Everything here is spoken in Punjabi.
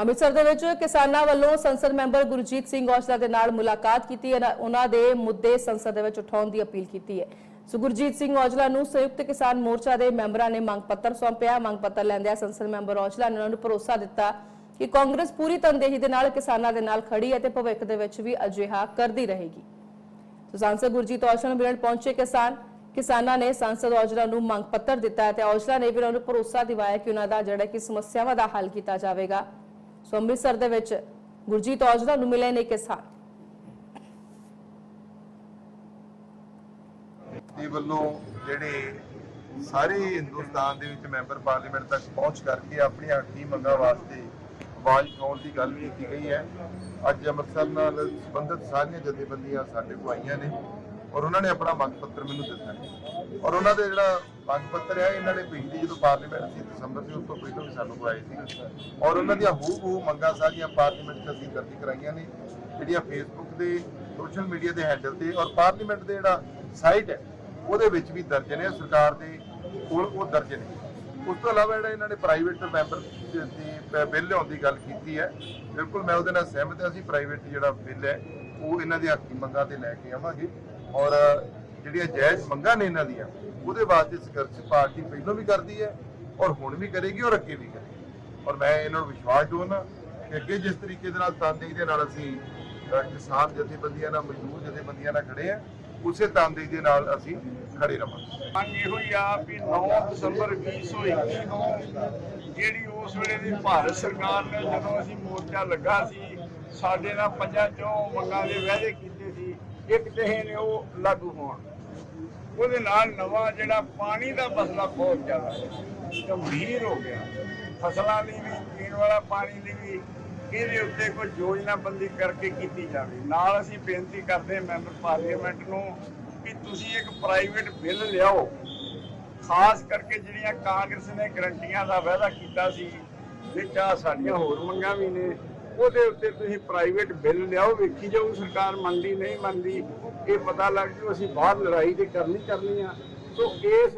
ਅੰਮ੍ਰਿਤਸਰ ਦੇ ਵਿੱਚ ਕਿਸਾਨਾਂ ਵੱਲੋਂ ਸੰਸਦ ਮੈਂਬਰ ਗੁਰਜੀਤ ਸਿੰਘ ਔਜਲਾ ਦੇ ਨਾਲ ਮੁਲਾਕਾਤ ਕੀਤੀ ਹੈ ਉਹਨਾਂ ਦੇ ਮੁੱਦੇ ਸੰਸਦ ਦੇ ਵਿੱਚ ਉਠਾਉਣ ਦੀ ਅਪੀਲ ਕੀਤੀ ਹੈ। ਸੋ ਗੁਰਜੀਤ ਸਿੰਘ ਔਜਲਾ ਨੂੰ ਸੰਯੁਕਤ ਕਿਸਾਨ ਮੋਰਚਾ ਦੇ ਮੈਂਬਰਾਂ ਨੇ ਮੰਗ ਪੱਤਰ ਸੌਂਪਿਆ। ਮੰਗ ਪੱਤਰ ਲੈਂਦਿਆਂ ਸੰਸਦ ਮੈਂਬਰ ਔਜਲਾ ਨੇ ਉਹਨਾਂ ਨੂੰ ਭਰੋਸਾ ਦਿੱਤਾ ਕਿ ਕਾਂਗਰਸ ਪੂਰੀ ਤਨਦੇਹੀ ਦੇ ਨਾਲ ਕਿਸਾਨਾਂ ਦੇ ਨਾਲ ਖੜੀ ਹੈ ਤੇ ਭਵਿੱਖ ਦੇ ਵਿੱਚ ਵੀ ਅਜਿਹਾ ਕਰਦੀ ਰਹੇਗੀ। ਸੋ ਸਾਂਸਦ ਗੁਰਜੀਤ ਔਜਲਾ ਨੂੰ ਮਿਲਣ ਪਹੁੰਚੇ ਕਿਸਾਨ ਕਿਸਾਨਾਂ ਨੇ ਸੰਸਦ ਔਜਲਾ ਨੂੰ ਮੰਗ ਪੱਤਰ ਦਿੱਤਾ ਤੇ ਔਜਲਾ ਨੇ ਵੀ ਉਹਨਾਂ ਨੂੰ ਭਰੋਸਾ ਦਿਵਾਇਆ ਕਿ ਉਹਨਾਂ ਦਾ ਜਿਹੜਾ ਕਿ ਸਮੱਸਿਆਵਾਂ ਦਾ ਹੱਲ ਕੀਤਾ ਜਾਵੇਗਾ। ਸੋ ਅੰਮ੍ਰਿਤਸਰ ਦੇ ਵਿੱਚ ਗੁਰਜੀਤ ਔਜਲਾ ਨੂੰ ਮਿਲੇ ਨੇ ਕਿਸਾਨ ਦੇ ਵੱਲੋਂ ਜਿਹੜੇ ਸਾਰੇ ਹਿੰਦੁਸਤਾਨ ਦੇ ਵਿੱਚ ਮੈਂਬਰ ਪਾਰਲੀਮੈਂਟ ਤੱਕ ਪਹੁੰਚ ਕਰਕੇ ਆਪਣੀਆਂ ਹੱਕੀ ਮੰਗਾਂ ਵਾਸਤੇ ਆਵਾਜ਼ ਉਠਾਉਣ ਦੀ ਗੱਲ ਕੀਤੀ ਗਈ ਹੈ। ਅੱਜ ਅੰਮ੍ਰਿਤਸਰ ਨਾਲ ਸੰਬੰਧਿਤ ਸਾਰੀਆਂ ਜਥੇਬੰਦੀਆਂ ਸਾਡੇ ਕੋਲ ਆਈਆਂ ਨੇ। ਔਰ ਉਹਨਾਂ ਨੇ ਆਪਣਾ ਮੰਗ ਪੱਤਰ ਮੈਨੂੰ ਦਿੱਤਾ। ਹੈ ਔਰ ਉਹਨਾਂ ਦੇ ਜਿਹੜਾ ਮੰਗ ਪੱਤਰ ਹੈ ਇਹਨਾਂ ਨੇ ਪਿਛਲੀ ਜਦੋਂ ਪਾਰਲੀਮੈਂਟ ਸੀ, ਦਸੰਬਰ ਦੇ ਉਸ ਤੋਂ ਪਹਿਲਾਂ ਵੀ ਸਾਨੂੰ ਕੋਲ ਸੀ। ਔਰ ਉਹਨਾਂ ਦੀਆਂ ਹੂ ਹੂ ਮੰਗਾਂ ਸਾਰੀਆਂ ਪਾਰਲੀਮੈਂਟ 'ਚ ਅਸੀਂ ਦਰਜ ਕਰਾਈਆਂ ਨੇ, ਜਿਹੜੀਆਂ ਫੇਸਬੁੱਕ ਦੇ, ਸੋਸ਼ਲ ਮੀਡੀਆ ਦੇ ਹੈਂਡਲ ਤੇ ਔਰ ਪਾਰਲੀਮੈਂਟ ਦੇ ਜਿਹੜਾ ਸਾਈਟ ਹੈ, ਉਹਦੇ ਵਿੱਚ ਵੀ ਦਰਜ ਨੇ, ਸਰਕਾਰ ਦੇ ਕੋਲ ਉਹ ਦਰਜ ਨੇ। ਉਸ ਤੋਂ ਇਲਾਵਾ ਜਿਹੜਾ ਇਹਨਾਂ ਨੇ ਪ੍ਰਾਈਵੇਟ ਮੈਂਬਰ ਦੀ ਬਿੱਲ ਲਿਆਉਣ ਦੀ ਗੱਲ ਕੀਤੀ ਹੈ, ਬਿਲਕੁਲ ਮੈਂ ਉਹਦੇ ਨਾਲ ਸਹਿਮਤ ਹਾਂ, ਅਸੀਂ ਪ੍ਰਾਈਵੇਟ ਜਿਹੜਾ ਬਿੱਲ ਹੈ, ਉਹ ਇਹਨਾਂ ਦੇ ਹੱਕੀ ਮੰਗਾਂ ਤੇ ਲੈ ਕੇ ਆਵਾਂਗੇ। ਔਰ ਜਿਹੜੀਆਂ ਜਾਇਜ਼ ਮੰਗਾਂ ਨੇ ਇਹਨਾਂ ਦੀਆਂ, ਉਹਦੇ ਵਾਸਤੇ ਸੰਘਰਸ਼ ਪਾਰਟੀ ਪਹਿਲਾਂ ਵੀ ਕਰਦੀ ਹੈ ਔਰ ਹੁਣ ਵੀ ਕਰੇਗੀ ਔਰ ਅੱਗੇ ਵੀ ਕਰੇਗੀ। ਔਰ ਮੈਂ ਇਹਨਾਂ ਨੂੰ ਵਿਸ਼ਵਾਸ ਦਿਵਾਉਣਾ ਕਿ ਅੱਗੇ ਜਿਸ ਤਰੀਕੇ ਦੇ ਨਾਲ ਤਨਦੇਹੀ ਦੇ ਨਾਲ ਅਸੀਂ ਕਿਸਾਨ ਜਥੇਬੰਦੀਆਂ ਨਾਲ, ਮਜ਼ਦੂਰ ਜਥੇਬੰਦੀਆਂ ਨਾਲ ਖੜੇ ਆ ਉਸੇ ਤਨਦੇਹੀ ਦੇ ਨਾਲ ਅਸੀਂ ਖੜੇ ਰਵਾਂਗੇ ਮੰਗ ਇਹੋ ਹੀ ਆ ਵੀ 9 ਦਸੰਬਰ 2021 ਨੂੰ ਜਿਹੜੀ ਉਸ ਵੇਲੇ ਦੀ ਭਾਰਤ ਸਰਕਾਰ ਨੇ ਜਦੋਂ ਅਸੀਂ ਮੋਰਚਾ ਲੱਗਾ ਸੀ, ਸਾਡੇ ਨਾਲ ਪੰਜਾਂ ਚੋਂ ਮੰਗਾਂ ਦੇ ਵਾਅਦੇ ਕੀਤੇ ਸੀ, ਇੱਕ ਤੇ ਨੇ ਉਹ ਲਾਗੂ ਹੋਣ। ਉਹਦੇ ਨਾਲ ਨਵਾਂ ਜਿਹੜਾ ਪਾਣੀ ਦਾ ਮਸਲਾ ਬਹੁਤ ਜ਼ਿਆਦਾ ਗੰਭੀਰ ਹੋ ਗਿਆ। ਫਸਲਾਂ ਲਈ ਵੀ, ਪੀਣ ਵਾਲਾ ਪਾਣੀ ਲਈ ਵੀ, ਇਹਦੇ ਉੱਤੇ ਕੋਈ ਯੋਜਨਾਬੰਦੀ ਕਰਕੇ ਕੀਤੀ ਜਾਵੇ। ਨਾਲ ਅਸੀਂ ਬੇਨਤੀ ਕਰਦੇ ਮੈਂਬਰ ਪਾਰਲੀਮੈਂਟ ਨੂੰ ਕਿ ਤੁਸੀਂ ਇੱਕ ਪ੍ਰਾਈਵੇਟ ਬਿੱਲ ਲਿਆਓ। ਖਾਸ ਕਰਕੇ ਜਿਹੜੀਆਂ ਕਾਂਗਰਸ ਨੇ ਗਰੰਟੀਆਂ ਦਾ ਵਾਅਦਾ ਕੀਤਾ ਸੀ, ਵਿੱਚ ਆ ਸਾਡੀਆਂ ਹੋਰ ਮੰਗਾਂ ਵੀ ਨੇ। ਉਹਦੇ ਉੱਤੇ ਤੁਸੀਂ ਪ੍ਰਾਈਵੇਟ ਬਿੱਲ ਲਿਆਓ, ਵੇਖੀ ਜਾਊ ਸਰਕਾਰ ਮੰਨਦੀ, ਨਹੀਂ ਮੰਨਦੀ, ਇਹ ਪਤਾ ਲੱਗ ਜੂ, ਅਸੀਂ ਬਾਹਰ ਲੜਾਈ ਤੇ ਕਰਨੀ ਕਰਨੀ ਆ। ਸੋ ਇਸ